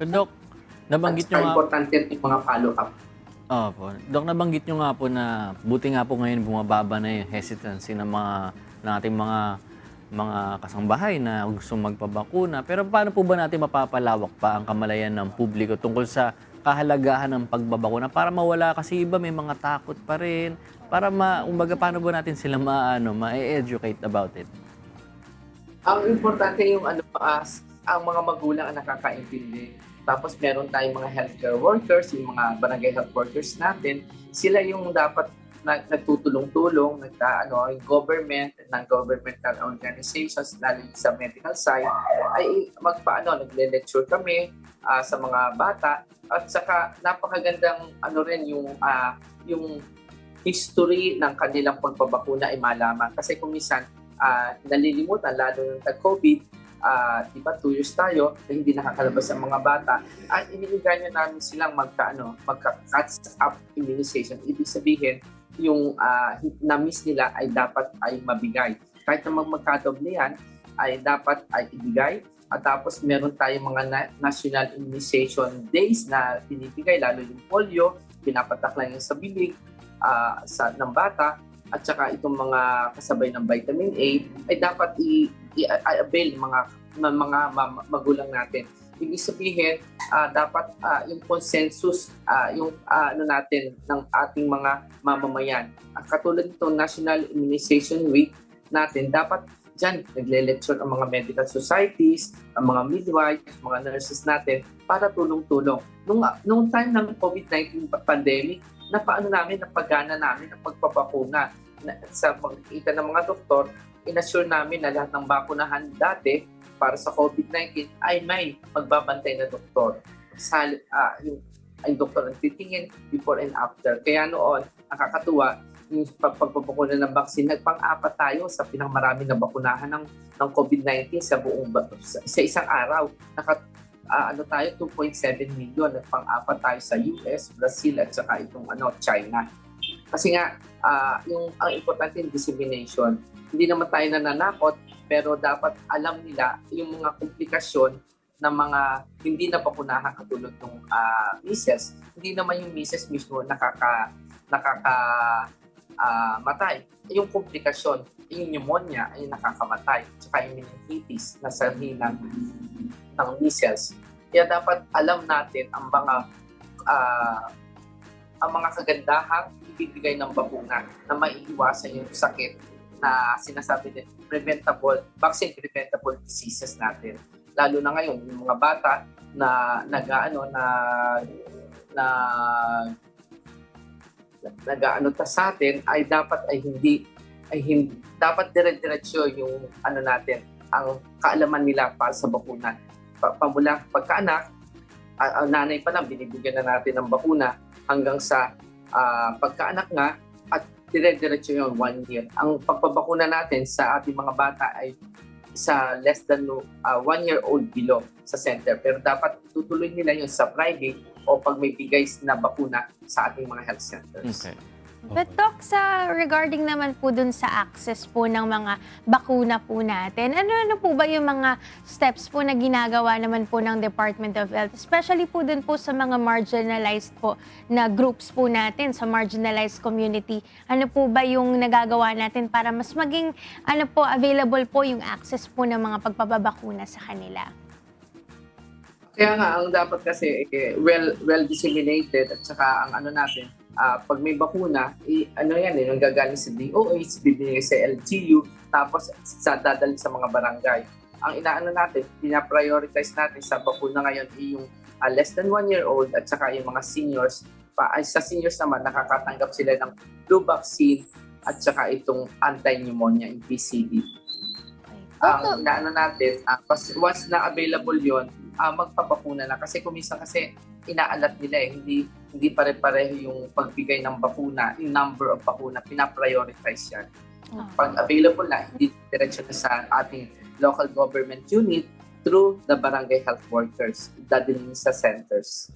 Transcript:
Dok, nabanggit nyo nga, importante yung mga follow-up. Opo. Dok, nabanggit nyo nga po na buti nga po ngayon bumababa na yung hesitancy ng mga ng ating mga mga kasambahay na gusto magpabakuna. Pero paano po ba natin mapapalawak pa ang kamalayan ng publiko tungkol sa kahalagahan ng pagbabakuna para mawala kasi iba may mga takot pa rin para ma umbaga paano ba natin sila maano ma-educate about it. Ang importante yung ano, as ang mga magulang ang nakakaintindi. Tapos meron tayong mga healthcare workers, yung mga barangay health workers natin, sila yung dapat na, nagtutulong-tulong, nagta, ano, yung government, ng governmental organizations, lalo sa medical side, ay magpaano, nagle-lecture kami ah, sa mga bata. At saka napakagandang ano rin yung ah, yung history ng kanilang pagpabakuna ay malaman. Kasi kung minsan, ah, nalilimutan, lalo yung tag-COVID, ah, di ba, two years tayo, na hindi nakakalabas ang mga bata, at iniinganyo namin silang magka, ano, magka-catch up immunization. Ibig sabihin, yung ah, na-miss nila ay dapat ay mabigay. Kahit na magmagkadoble yan, ay dapat ay ibigay. At tapos meron tayong mga na- national immunization days na pinibigay, lalo yung polio, pinapatak lang yung sa bibig ah, sa, ng bata, at saka itong mga kasabay ng vitamin A, ay dapat i-avail mga, mga ma- magulang natin. Ibig sabihin, ah, dapat ah, yung consensus, ah, yung ah, ano natin ng ating mga mamamayan. Ang katulad nitong National Immunization Week natin, dapat dyan nagle-lecture ang mga medical societies, ang mga midwives, mga nurses natin para tulong-tulong. Nung, nung time ng COVID-19 pa- pandemic, napaano namin, napagana namin ang pagpapakuna. Na, sa pagkita ng mga doktor, inassure namin na lahat ng bakunahan dati para sa COVID-19 ay may magbabantay na doktor. Sa, ah, yung, ay doktor ang titingin before and after. Kaya noon, nakakatuwa, yung pag- pagpapakuna ng vaccine, nagpang-apat tayo sa pinakamarami na bakunahan ng, ng COVID-19 sa buong sa, sa isang araw. Naka, ah, ano tayo, 2.7 million. Nagpang-apat tayo sa US, Brazil, at saka itong ano, China. Kasi nga, ah, yung, ang importante yung dissemination. Hindi naman tayo nananakot, pero dapat alam nila yung mga komplikasyon ng mga hindi na bakunahan katulad ng uh, measles. Hindi naman yung measles mismo nakaka nakaka ah, matay. Yung komplikasyon, yung pneumonia ay nakakamatay. Tsaka yung meningitis na sanhi ng, ng measles. Kaya dapat alam natin ang mga ah, ang mga kagandahang ibibigay ng bakuna na maiiwasan yung sakit na sinasabi din preventable, vaccine preventable diseases natin. Lalo na ngayon, yung mga bata na nag-ano na na nag-ano ta sa atin ay dapat ay hindi ay hindi dapat dire-diretso yung ano natin ang kaalaman nila para sa bakuna. Pa, pamula pagkaanak, ang nanay pa lang binibigyan na natin ng bakuna hanggang sa ah, pagkaanak nga at dire-diretso yun one year. Ang pagpabakuna natin sa ating mga bata ay sa less than uh, one year old below sa center. Pero dapat tutuloy nila yun sa private o pag may bigay na bakuna sa ating mga health centers. Okay. But Doc, sa regarding naman po dun sa access po ng mga bakuna po natin, ano-ano po ba yung mga steps po na ginagawa naman po ng Department of Health? Especially po dun po sa mga marginalized po na groups po natin, sa marginalized community. Ano po ba yung nagagawa natin para mas maging ano po, available po yung access po ng mga pagpapabakuna sa kanila? Kaya nga, ang dapat kasi eh, well well disseminated at saka ang ano natin, ah, pag may bakuna, i, ano yan eh, yung gagaling sa DOH, bibigay sa LGU, tapos sa dadalhin sa mga barangay. Ang inaano natin, pinaprioritize natin sa bakuna ngayon ay yung ah, less than one year old at saka yung mga seniors. Pa, ay, sa seniors naman, nakakatanggap sila ng flu vaccine at saka itong anti-pneumonia, yung PCV ang inaano natin, ah, pas- once na available yon ah, magpapakuna na. Kasi kuminsan kasi inaalat nila eh, hindi hindi pare-pareho yung pagbigay ng bakuna, yung number of bakuna, pinaprioritize yan. Pag available na, hindi diretso na sa ating local government unit through the barangay health workers, dadalhin sa centers.